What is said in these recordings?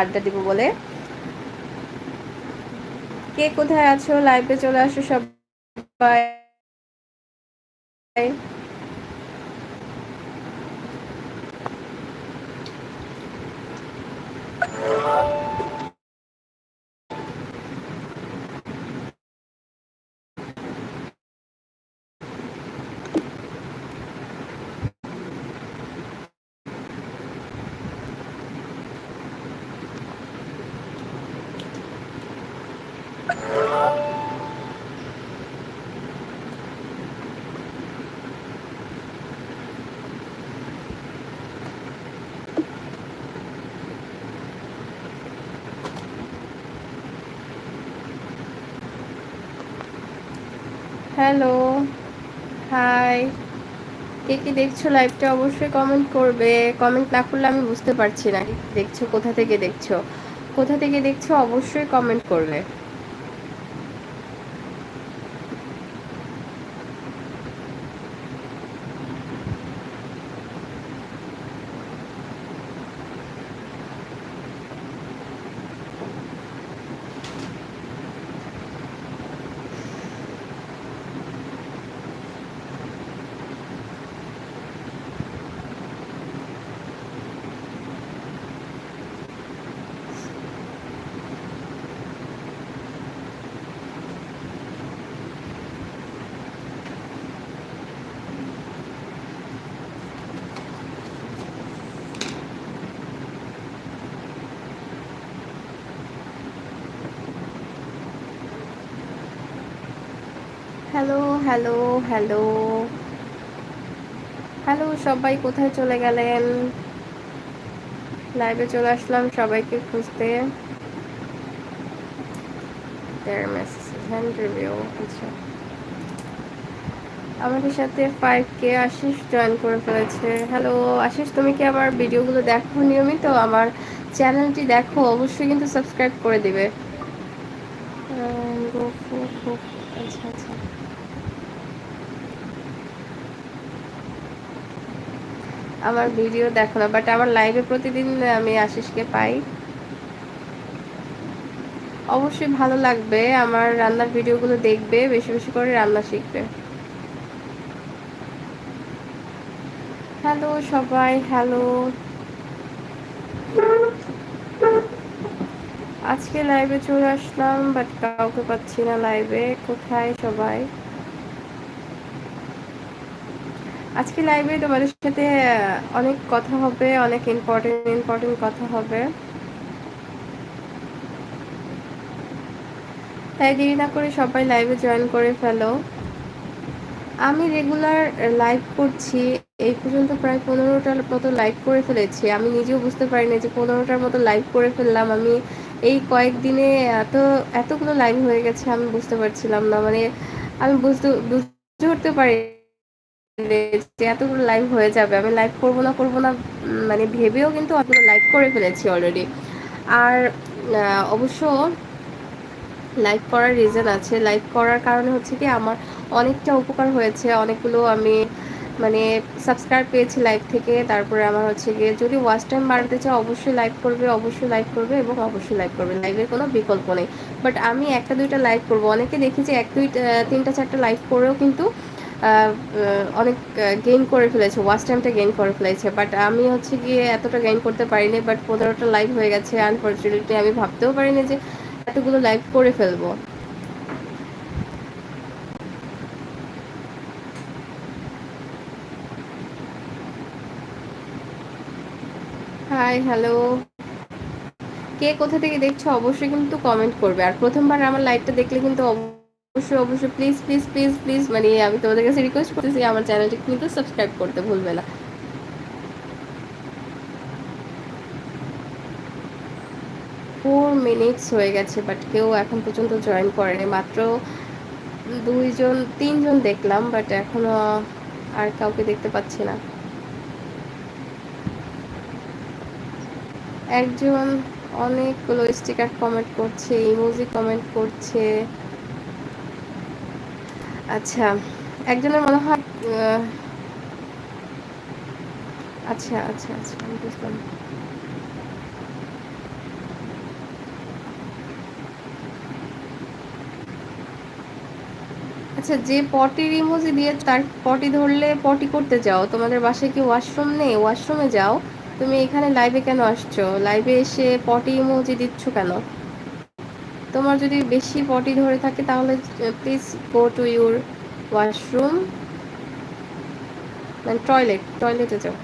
আড্ডা দিব বলে। কে কোথায় আছো? লাইভে চলে আসো সবাই। হ্যালো হাই কে কি দেখছ লাইভটা অবশ্যই কমেন্ট করবে। কমেন্ট না করলে আমি বুঝতে পারছি না। দেখছ, কোথা থেকে দেখছ? কোথা থেকে দেখছ অবশ্যই কমেন্ট করবে হ্যালো হ্যালো হ্যালো। হ্যালো, সবাই কোথায় চলে গেলেন? লাইভে চলে আসলাম সবাইকে খুঁজতে। আচ্ছা। আমাদের সাথে ফাইভ কে আশিস জয়েন করে ফেলেছে। হ্যালো আশিস, তুমি কি আমার ভিডিওগুলো দেখো নিয়মিত? আমার চ্যানেলটি দেখো, অবশ্যই কিন্তু সাবস্ক্রাইব করে দিবে আচ্ছা আচ্ছা আমার ভিডিও দেখো না বাট আমার লাইভে প্রতিদিন আমি আশিসকে পাই। অবশ্যই ভালো লাগবে, আমার রান্নার ভিডিওগুলো দেখবে, বেশি বেশি করে রান্না শিখবে। হ্যালো সবাই হ্যালো আজকে লাইভে চলে আসলাম বাট কাউকে পাচ্ছি না লাইভে কোথায় সবাই? আজকে লাইভে তোমাদের সাথে অনেক কথা হবে, অনেক ইম্পর্টেন্ট ইম্পর্টেন্ট কথা হবে। তাই দেরি না করে সবাই লাইভে জয়েন করে ফেলো। আমি রেগুলার লাইভ করছি। এই পর্যন্ত প্রায় পনেরোটার মতো লাইভ করে ফেলেছি। আমি নিজেও বুঝতে পারি না যে পনেরোটার মতো লাইভ করে ফেললাম। আমি এই কয়েকদিনে এত, এতগুলো লাইভ হয়ে গেছে, আমি বুঝতে পারছিলাম না। মানে আমি বুঝতে বুঝতে পারি যে এতগুলো লাইভ হয়ে যাবে, আমি লাইভ করব না করব না মানে ভেবেও কিন্তু অতগুলো লাইভ করে ফেলেছি অলরেডি আর অবশ্য লাইভ করার রিজন আছে। লাইভ করার কারণে হচ্ছে কি, আমার অনেকটা উপকার হয়েছে। অনেকগুলো আমি মানে সাবস্ক্রাইব পেয়েছি লাইভ থেকে। তারপরে আমার হচ্ছে গিয়ে, যদি ওয়াচ টাইম বাড়াতে চাও, অবশ্যই লাইভ করবে, অবশ্যই লাইভ করবে এবং অবশ্যই লাইভ করবে। লাইভের কোনো বিকল্প নেই। বাট আমি একটা দুইটা লাইভ করব। অনেকে দেখি যে, এক, দুই তিনটা, চারটা লাইভ করেও কিন্তু অনেক গেইন করে ফেলেছে ওয়াচ টাইমটা গেইন করে ফেলেছে বাট আমি হচ্ছে গিয়ে এতটা গেইন করতে পারিনি বাট পনেরোটা লাইভ হয়ে গেছে আনফর্চুনেটলি আমি ভাবতেও পারিনি যে এতগুলো লাইভ করে ফেলব। হাই হ্যালো কে কোথা থেকে দেখছ অবশ্যই কিন্তু কমেন্ট করবে, আর প্রথমবার আমার লাইভটা দেখলে কিন্তু অবশ্যই অবশ্যই প্লিজ প্লিজ প্লিজ প্লিজ মানে আমি তোমাদের কাছে রিকোয়েস্ট করতেছি, আমার চ্যানেলটি কিন্তু সাবস্ক্রাইব করতে ভুলবে না। ফোর মিনিটস হয়ে গেছে বাট কেউ এখন পর্যন্ত জয়েন করেনি। মাত্র দুইজন, তিনজন দেখলাম বাট এখনও আর কাউকে দেখতে পাচ্ছি না। একজন অনেকগুলো স্টিকার কমেন্ট করছে ইমোজি কমেন্ট করছে। আচ্ছা একজনের মনে হয় আচ্ছা আচ্ছা আচ্ছা আমি বুঝলাম। আচ্ছা যে পটির ইমোজি দিয়ে তার পটি ধরলে পটি করতে যাও, তোমাদের বাসায় কি ওয়াশরুম নেই? ওয়াশরুমে যাও, তুমি এখানে লাইভে কেন আসছো? লাইভে এসে পটি ইমোজি দিচ্ছ কেন? তোমার যদি বেশি পটি ধরে থাকে, তাহলে please go to your washroom মানে টয়লেট টয়লেটে যাও।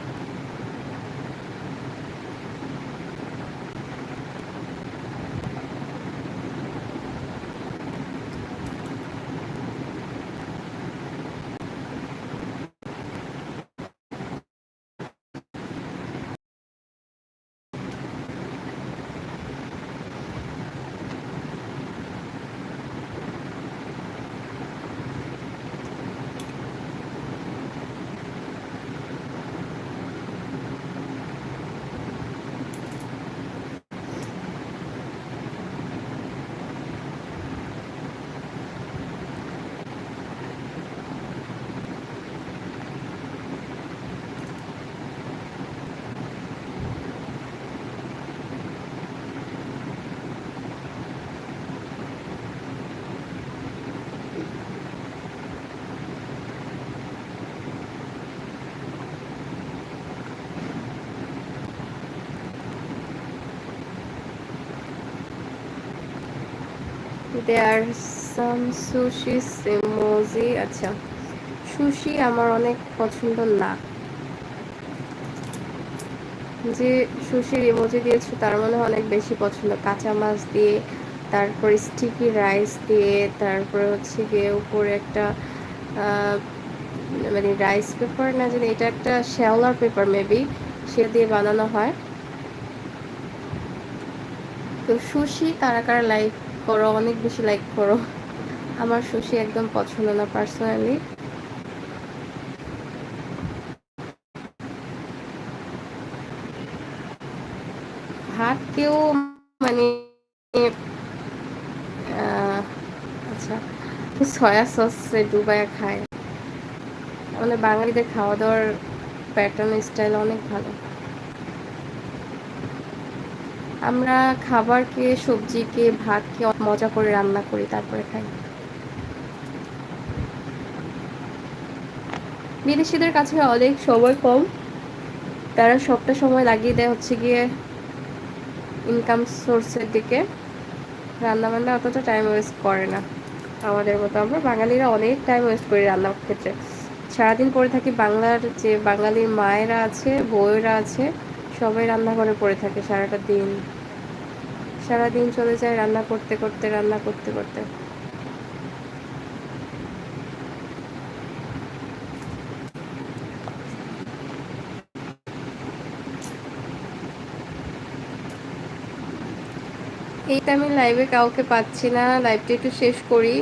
দেয়ার সাম সুশি ইমোজি আচ্ছা সুশি আমার অনেক পছন্দ না। যে সুশির ইমোজি দিয়েছ, তার মনে হয় অনেক বেশি পছন্দ। কাঁচা মাছ দিয়ে, তারপর স্টিকি রাইস দিয়ে, তারপর হচ্ছে গিয়ে উপরে একটা মানে রাইস পেপার না জানি, এটা একটা শ্যাওলার পেপার মেবি সে দিয়ে বানানো হয়। তো সুশি কারা কারা লাইক করো অনেক বেশি লাইক করো আমার সুশি একদম পছন্দ না পার্সোনালি ভাত কেউ মানে আচ্ছা সয়া সসে ডুবাইয়া খায়। আমাদের বাঙালিদের খাওয়া দাওয়ার প্যাটার্ন স্টাইল অনেক ভালো। আমরা খাবারকে সবজিকে ভাতকে মজা করে রান্না করি, তারপরে খাই। বিদেশিদের কাছে অনেক সময় কম। তারা সবটা সময় লাগিয়ে দেয় হচ্ছে গিয়ে ইনকাম সোর্সের দিকে। রান্নাবান্না অতটা টাইম ওয়েস্ট করে না। আমাদের মতো আমরা বাঙালিরা অনেক টাইম ওয়েস্ট করি রান্নার ক্ষেত্রে। সারাদিন পরে থাকি বাংলার যে বাঙালির মায়েরা আছে, বউয়েরা আছে সবাই রান্নাঘরে পড়ে থাকে সারাটা দিন। সারাদিন চলে যায় রান্না করতে করতে, রান্না করতে করতে। এইটা আমি লাইভে কাউকে পাচ্ছি না লাইভটা একটু শেষ করি।